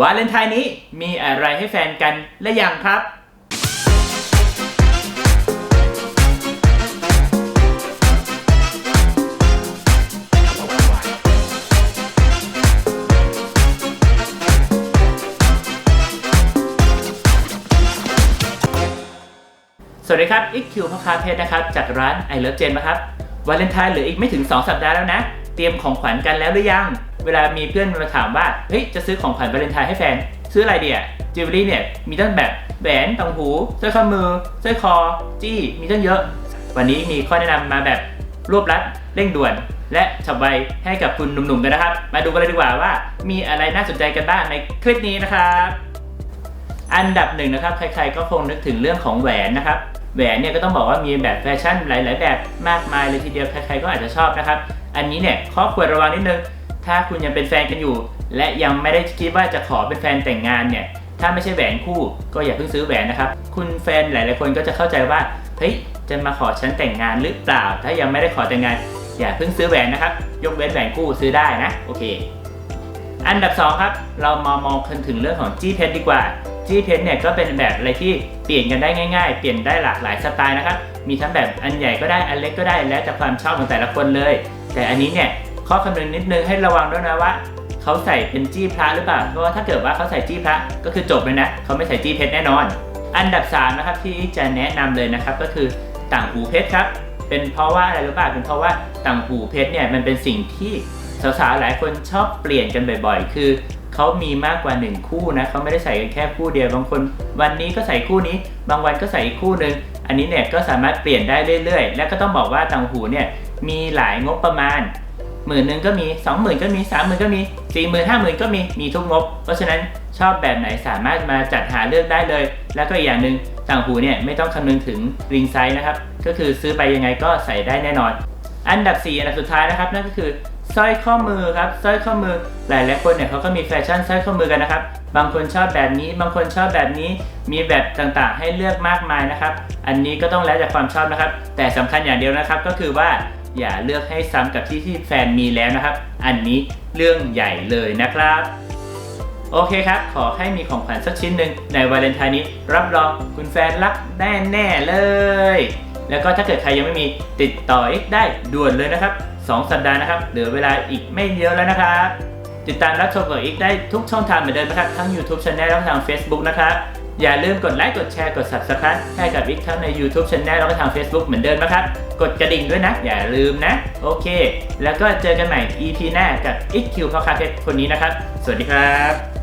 วาเลนไทน์นี้มีอะไรให้แฟนกันและยังครับสวัสดีครับอีกคิวพ่อค้าเพชรนะครับ จากร้าน I Love Jane นะครับวาเลนไทน์เหลืออีกไม่ถึง 2 สัปดาห์แล้วนะ เตรียมของขวัญกันแล้วหรือยัง เวลามีเพื่อนมาถามว่า เฮ้ย จะซื้อของขวัญวาเลนไทน์ให้แฟน ซื้ออะไรดีอะจิวเวลรี่เนี่ย มีตั้งแบบแหวนต่างหูสร้อยข้อมือสร้อยคอ จี้ มีตั้งเยอะ วันนี้มีข้อแนะนำมาแบบรวบรัดเร่งด่วน และฉับไวให้กับคุณหนุ่มๆกันนะครับ มาดูกันเลยดีกว่าว่า มีอะไรน่าสนใจกันบ้างในคลิปนี้นะครับอันดับหนึ่งนะครับ ใครๆก็คงนึกถึงเรื่องของแหวนนะครับ แหวนเนี่ยก็ต้องบอกว่ามีแบบแฟชั่นหลาย ๆ แบบมากมายเลยทีเดียว ใครๆก็อาจจะชอบนะครับ อันนี้เนี่ยข้อควรระวังนิดนึง ถ้าคุณยังเป็นแฟนกันอยู่ และยังไม่ได้คิดว่าจะขอเป็นแฟนแต่งงานเนี่ย ถ้าไม่ใช่แหวนคู่ ก็อย่าเพิ่งซื้อแหวนนะครับ คุณแฟนหลายๆคนก็จะเข้าใจว่า เฮ้ย จะมาขอฉันแต่งงานหรือเปล่า ถ้ายังไม่ได้ขอแต่งงาน อย่าเพิ่งซื้อแหวนนะครับ ยกเว้นแหวนคู่ซื้อได้นะ โอเค อันดับ 2 ครับ เรามามองกันถึงเรื่องของจี้เพชรดีกว่าจี้เพชรเนี่ยก็เป็นแบบอะไรที่เปลี่ยนกันได้ง่าย ๆ เปลี่ยนได้หลากหลายสไตล์นะครับ มีทั้งแบบอันใหญ่ก็ได้ อันเล็กก็ได้ แล้วแต่ความชอบของแต่ละคนเลย แต่อันนี้เนี่ย ข้อคำนึงนิดนึงให้ระวังด้วยนะว่าเขาใส่เป็นจี้พระหรือเปล่า เพราะว่าถ้าเกิดว่าเขาใส่จี้พระก็คือจบเลยนะ เขาไม่ใส่จี้เพชรแน่นอน อันดับ3นะครับที่จะแนะนำเลยนะครับก็คือต่างหูเพชรครับ เป็นเพราะว่าอะไรหรู้ป่ะเป็นเพราะว่าต่างหูเพชรเนี่ยมันเป็นสิ่งที่สาวๆหลายคนชอบเปลี่ยนกันบ่อย ๆ คือเขามีมากกว่า 1 คู่นะเขาไม่ได้ใส่กันแค่คู่เดียวบางคน วันนี้ก็ใส่คู่นี้ บางวันก็ใส่อีกคู่หนึ่งอันนี้เนี่ยก็สามารถเปลี่ยนได้เรื่อยๆ และก็ต้องบอกว่าต่างหูเนี่ยมีหลายงบประมาณ หมื่นหนึ่งก็มี20,000ก็มี30,000ก็มี40,000 50,000ก็มีมีทุกงบ เพราะฉะนั้นชอบแบบไหนสามารถมาจัดหาเลือกได้เลย แล้วก็อีกอย่างหนึ่งต่างหูเนี่ยไม่ต้องคำนึงถึงริงไซส์นะครับ ก็คือซื้อไปยังไงก็ใส่ได้แน่นอน อันดับ 4 อันดับสุดท้ายนะครับนั่นก็คือสร้อยข้อมือครับสร้อยข้อมือหลายหลายคนเนี่ยเขาก็มีแฟชั่นสร้อยข้อมือกันนะครับ บางคนชอบแบบนี้ บางคนชอบแบบนี้ มีแบบต่างๆ ให้เลือกมากมายนะครับ อันนี้ก็ต้องแล้วแต่ความชอบนะครับ แต่สำคัญอย่างเดียวนะครับก็คือว่า อย่าเลือกให้ซ้ำกับที่ที่แฟนมีแล้วนะครับ อันนี้เรื่องใหญ่เลยนะครับ โอเคครับ ขอให้มีของขวัญสักชิ้นหนึ่งในวาเลนไทน์นี้ รับรองคุณแฟนรักแน่ๆเลย แล้วก็ถ้าเกิดใครยังไม่มีติดต่ออีกได้ด่วนเลยนะครับ 2 สัปดาห์นะครับ เหลือเวลาอีกไม่เยอะแล้วนะครับ ติดตามรับชมกับอีกได้ทุกช่องทางเหมือนเดิมนะครับ ทั้ง YouTube Channel และทาง Facebook นะครับ อย่าลืมกดไลค์กดแชร์กด Subscribe ให้กับอีกทั้งใน YouTube Channel แล้วก็ทาง Facebook เหมือนเดิมนะครับ กดกระดิ่งด้วยนะ อย่าลืมนะ โอเค แล้วก็เจอกันใหม่ EP หน้ากับ XQ พ่อคาเพชรคนนี้นะครับ สวัสดีครับ